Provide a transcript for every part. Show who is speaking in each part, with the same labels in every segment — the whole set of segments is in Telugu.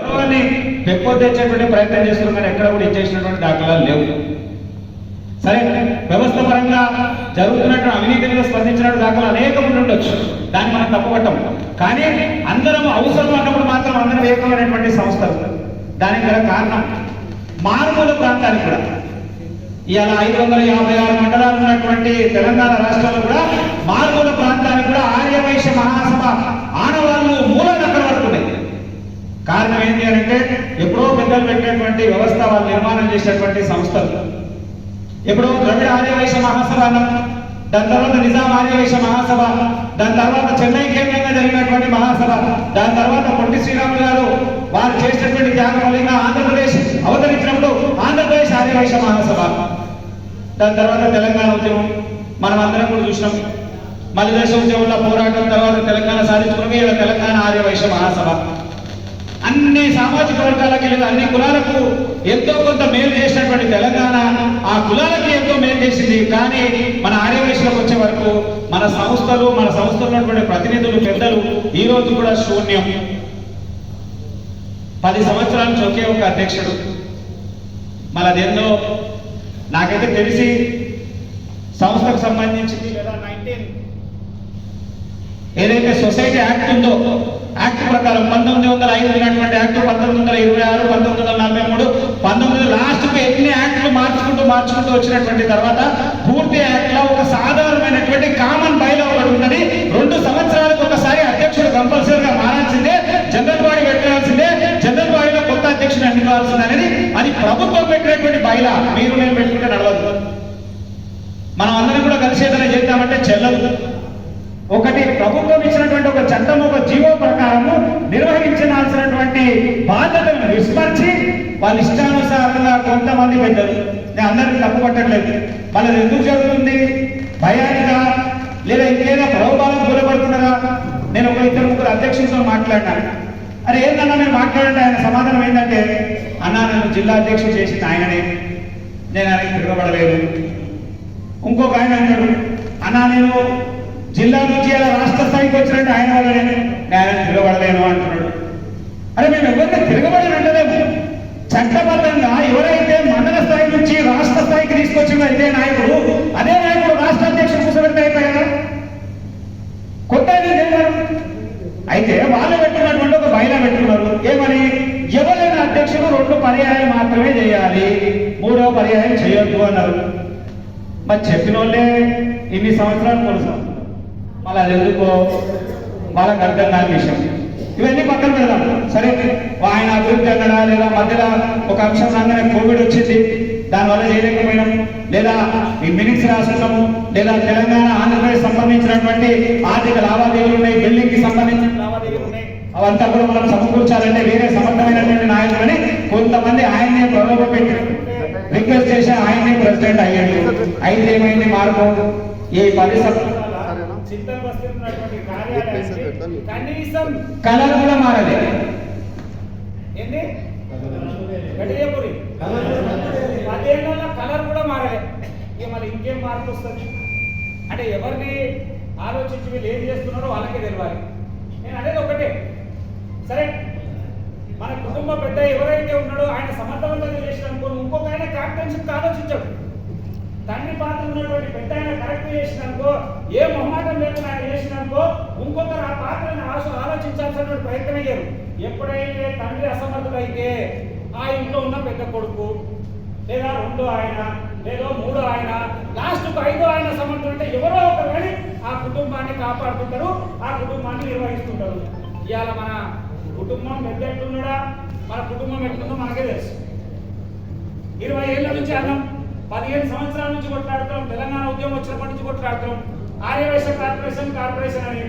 Speaker 1: గౌరవాన్ని ఎక్కువ తెచ్చేటువంటి ప్రయత్నం చేస్తున్నారు కానీ ఎక్కడ కూడా ఇచ్చేసినటువంటి దాఖలాలు లేవు. సరే వ్యవస్థ పరంగా జరుగుతున్నటువంటి అవినీతి మీద స్పందించినటువంటి దాఖలు అనేకం ఉండొచ్చు. దాన్ని మనం తప్పుపట్టం. కానీ అందరం అవసరం అన్నప్పుడు మాత్రం అందరం ఏకమైనటువంటి సంస్థలు. దానికి గల కారణం మారుమూల ప్రాంతానికి కూడా. ఇవాళ ఐదు వందల యాభై ఆరు మండలాలు ఉన్నటువంటి తెలంగాణ రాష్ట్రంలో కూడా మారుమూల ప్రాంతానికి కూడా ఆర్యవైశ్య మహాసభ ఆనవాళ్ళు మూలాలు అక్కడ వరకు ఉన్నాయి కారణం ఏంటి అని అంటే ఎప్పుడో పెద్దలు పెట్టినటువంటి వ్యవస్థ వాళ్ళు నిర్మాణం చేసినటువంటి సంస్థలు. ఎప్పుడో ద్రవిడ ఆర్యవైశ మహాసభ దాని తర్వాత నిజాం ఆర్యవైశ మహాసభ దాని తర్వాత చెన్నై కేంద్రంగా జరిగినటువంటి మహాసభ దాని తర్వాత పొట్టి శ్రీరాములు గారు వారు చేసినటువంటి త్యాగం ఆంధ్రప్రదేశ్ అవతరించినప్పుడు ఆంధ్రప్రదేశ్ ఆర్యవైశ మహాసభ. దాని తర్వాత తెలంగాణ ఉద్యమం మనం అందరం కూడా చూసినాం. మలిదేశ ఉద్యమంలో పోరాటం తర్వాత తెలంగాణ సాధించుకుని తెలంగాణ ఆర్యవైశ్య మహాసభ. అన్ని సామాజిక వర్గాలకి లేదా అన్ని కులాలకు ఎంతో కొంత మేలు చేసినటువంటి తెలంగాణ ఆ కులాలకి ఎంతో మేలు చేసింది. కానీ మన ఆర్యవైశ్యులకు వచ్చే వరకు మన సంస్థలు మన సంస్థలో ఉన్నటువంటి ప్రతినిధులు పెద్దలు ఈ రోజు కూడా శూన్యం. పది సంవత్సరాల నుంచి ఒకే ఒక అధ్యక్షుడు. మన అదేందో నాకైతే తెలిసి సంస్థకు సంబంధించి లేదా నైన్టీన్ ఏదైతే సొసైటీ యాక్ట్ ఉందో యాక్ట్ ప్రకారం పంతొమ్మిది వందల ఐదు ఉన్నటువంటి యాక్ట్ పంతొమ్మిది వందల ఇరవై ఆరు పంతొమ్మిది వందల నలభై మూడు పంతొమ్మిది లాస్ట్కి ఎన్ని యాక్ట్లు మార్చుకుంటూ మార్చుకుంటూ వచ్చినటువంటి తర్వాత పూర్తి యాక్ట్లో ఒక సాధారణమైనటువంటి కామన్ బైలో ఒకటి ఉన్నది. రెండు సంవత్సరాలకు ఒకసారి అధ్యక్షుడు కంపల్సరీగా మారాల్సిందే జనరల్ బాడీ పెట్టాల్సిందే జనరల్ బాడీలో కొత్త అధ్యక్షుడు ఎన్నుకోవాల్సింది అది ప్రభుత్వం పెట్టినటువంటి బైలా మీరు నేను పెట్టుకుంటే నడవదు. మనం అందరం కూడా కలిసి ఏదైనా ఒకటి ప్రభుత్వం ఇచ్చినటువంటి ఒక చట్టం ఒక జీవో ప్రకారము నిర్వహించాల్సినటువంటి బాధ్యతలను విస్మరించి వాళ్ళ ఇష్టానుసారంగా కొంతమంది పెద్దలు నేను అందరికీ తప్పు పట్టట్లేదు. వాళ్ళది ఎందుకు జరుగుతుంది? భయానిగా లేదా ఇంకేదో ప్రభుత్వాలకు గురపడుతున్నారా? నేను ఒక ఇద్దరు ముగ్గురు అధ్యక్షులతో మాట్లాడినాను అరే ఏందన్నా నేను మాట్లాడండి ఆయన సమాధానం ఏంటంటే అన్నా నన్ను జిల్లా అధ్యక్షుడు చేసింది ఆయననే. నేను ఆయనకి తిరగబడలేదు. ఇంకొక ఆయన అన్నాడు అన్నా నేను జిల్లా నుంచి అలా రాష్ట్ర స్థాయికి వచ్చినట్టు ఆయన వల్లనే నేను తిరగబడలేను అంటున్నాడు. అరే మేము ఎవరిని తిరగబడి అంటలేము చట్టబద్ధంగా ఎవరైతే మండల స్థాయి నుంచి రాష్ట్ర స్థాయికి తీసుకొచ్చిన ఇదే నాయకుడు అదే నాయకుడు రాష్ట్ర అధ్యక్షుడు కూర్చోబెడితే అయిపోయారా కొత్త అయితే వాళ్ళు పెట్టుకున్నటువంటి ఒక బయట పెట్టుకున్నారు. ఏమని? ఎవరైనా అధ్యక్షుడు రెండు పర్యాయాలు మాత్రమే చేయాలి. మూడో పర్యాయం చేయొద్దు అన్నారు. మరి చెప్పిన వాళ్ళే ఇన్ని సంవత్సరాలు కొలుసాం మళ్ళీ అది ఎందుకో? వాళ్ళకి అర్థం కాని విషయం. ఇవన్నీ పక్కన పెడదాం. సరే ఆయన అభివృద్ధి అన్నడా లేదా మధ్యలో ఒక అంశం రాగానే కోవిడ్ వచ్చింది. దానివల్ల చేయలేకపోయినాం లేదా ఈ మినిట్స్ రాసుకున్నాము లేదా తెలంగాణ ఆంధ్రప్రదేశ్ సంబంధించినటువంటి ఆర్థిక లావాదేవీలు ఉన్నాయి? బిల్డింగ్కి సంబంధించిన లావాదేవీలు ఉన్నాయి. అవంతా కూడా మనం సమకూర్చాలంటే వేరే సమర్థమైనటువంటి నాయకులని కొంతమంది ఆయన్నే ప్రలోభ పెట్టి రిక్వెస్ట్ చేసి ఆయన్నే ప్రెసిడెంట్ అయ్యాడు. అయితే ఏమైంది? మార్పు? ఈ పది కలర్ కూడా మారలే. ఏంటి గడియపురి. పదేళ్ళ కలర్ కూడా మారలే. ఇక మళ్ళీ ఇంకేం మార్పు వస్తుంది అంటే ఎవరిని ఆలోచించి వీళ్ళు ఏం చేస్తున్నారో వాళ్ళకే తెలియాలి నేను అనేది ఒకటే. సరే మన కుటుంబ పెద్ద ఎవరైతే ఉన్నాడో ఆయన సమర్థవంతంగా చేసిన అనుకోని ఇంకొక ఆయన క్యాప్టెన్షిప్ ఆలోచించాడు. తండ్రి పాత్ర ఉన్నటువంటి పెద్ద ఆయన కరెక్ట్ చేసినాకో ఏ మొహమాటం లేకుండా ఆయన చేసినాకో ఇంకొకరు ఆ పాత్రని ఆశ ఆలోచించాల్సిన ప్రయత్నం అయ్యారు ఎప్పుడైతే తండ్రి అసమర్థుడైతే ఆ ఇంట్లో ఉన్న పెద్ద కొడుకు లేదా రెండో ఆయన లేదో మూడో ఆయన లాస్ట్ ఐదో ఆయన సమర్థుడు అంటే ఎవరో ఒకరు కానీ ఆ కుటుంబాన్ని కాపాడుతుంటారు ఆ కుటుంబాన్ని నిర్వహిస్తుంటారు. ఇవాళ మన కుటుంబం పెద్ద ఎట్లున్నాడా? మన కుటుంబం ఎట్లుందో మనకే తెలుసు. ఇరవై ఏళ్ళ నుంచి అన్నం పదిహేను సంవత్సరాల నుంచి కొట్లాడుతాం తెలంగాణ ఉద్యమం వచ్చినప్పటి నుంచి కొట్లాడుతాం ఆర్యవేశ కార్పొరేషన్ కార్పొరేషన్ అని.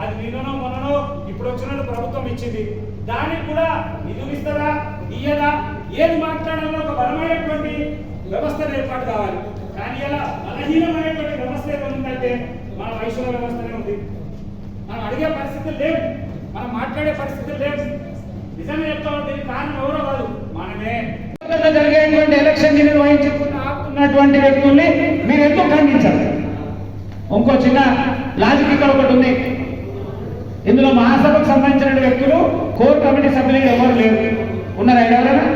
Speaker 1: అది నిన్ననో మొన్ననో ఇప్పుడు వచ్చినట్టు ప్రభుత్వం ఇచ్చింది. దానికి కూడా నిధులు ఇస్తారా? ఇయ్యదా? ఏది మాట్లాడాలో ఒక బలమైనటువంటి వ్యవస్థ ఏర్పాటు కావాలి. కానీ ఇలా బలహీనమైనటువంటి వ్యవస్థ ఏదో మన వైశ్వ వ్యవస్థనే ఉంది. మనం అడిగే పరిస్థితులు లేవు. మనం మాట్లాడే పరిస్థితులు లేవు. నిజంగా చెప్తాం ఉంది కారణం ఎవరో కాదు. మనమే. జరిగేటువంటి ఎలక్షన్ నిర్వహించుకున్న ఆపుతున్నటువంటి వ్యక్తుల్ని మీరు ఎందుకు ఖండించారు ఇంకో చిన్న లాజిక్ ఇక్కడ ఒకటి ఉంది. ఇందులో మహాసభకు సంబంధించిన వ్యక్తులు కోర్ కమిటీ సభ్యులు ఎవరు లేరు? ఉన్నారా? ఎవరైనా?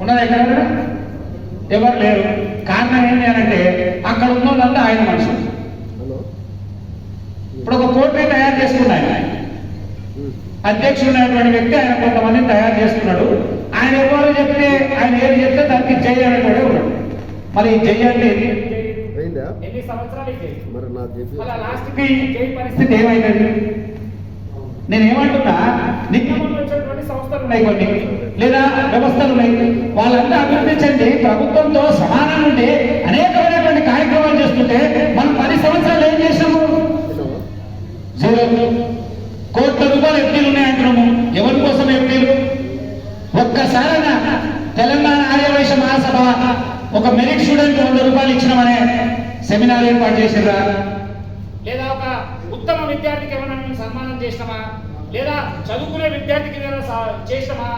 Speaker 1: ఉన్నారా? ఇక్కడ ఎవరైనా ఎవరు లేరు. కారణం ఏంటి అంటే అక్కడ ఉన్న వాళ్ళంతా ఆయన మనుషులు. ఇప్పుడు ఒక కోర్టుని తయారు చేసుకున్నాడు ఆయన అధ్యక్షుడైనటువంటి వ్యక్తి ఆయన కొంతమందిని తయారు చేస్తున్నాడు ఆయన ఎవరు చెప్తే ఆయన ఏది చెప్తే దానికి జై అనేటువంటి ఉన్నాడు మరి?
Speaker 2: అయిందా?
Speaker 1: ఎన్ని సంవత్సరాలు?
Speaker 2: మరి
Speaker 1: లాస్ట్కి జై పరిస్థితి ఏమైందండి? నేను ఏమంటున్నా వచ్చేటువంటి సంస్థలు ఉన్నాయి. కొన్ని లేదా వ్యవస్థలు ఉన్నాయి. వాళ్ళంతా అభివృద్ధి చెంది ప్రభుత్వంతో సమానం ఉండి అనేకమైనటువంటి కార్యక్రమాలు చేస్తుంటే మనం పది సంవత్సరాలు ఏం చేసాము
Speaker 2: విన్నావా?
Speaker 1: జీరో కోట్ల రూపాయలు ఎఫ్డీలు ఉన్నాయంటున్నాము ఎవరి కోసం ఎఫ్డీలు ఒక్కసారైనా తెలంగాణ ఆర్యవైశ్య మహాసభ ఒక మెరిట్ స్టూడెంట్ వంద రూపాయలు ఇచ్చినామనే సెమినార్ ఏర్పాటు చేసిర్రా? లేదా ఒక ఉత్తమ విద్యార్థికి ఏమైనా సన్మానం చేసినామా? లేదా చదువుకునే విద్యార్థికి ఏమైనా చేసినామా?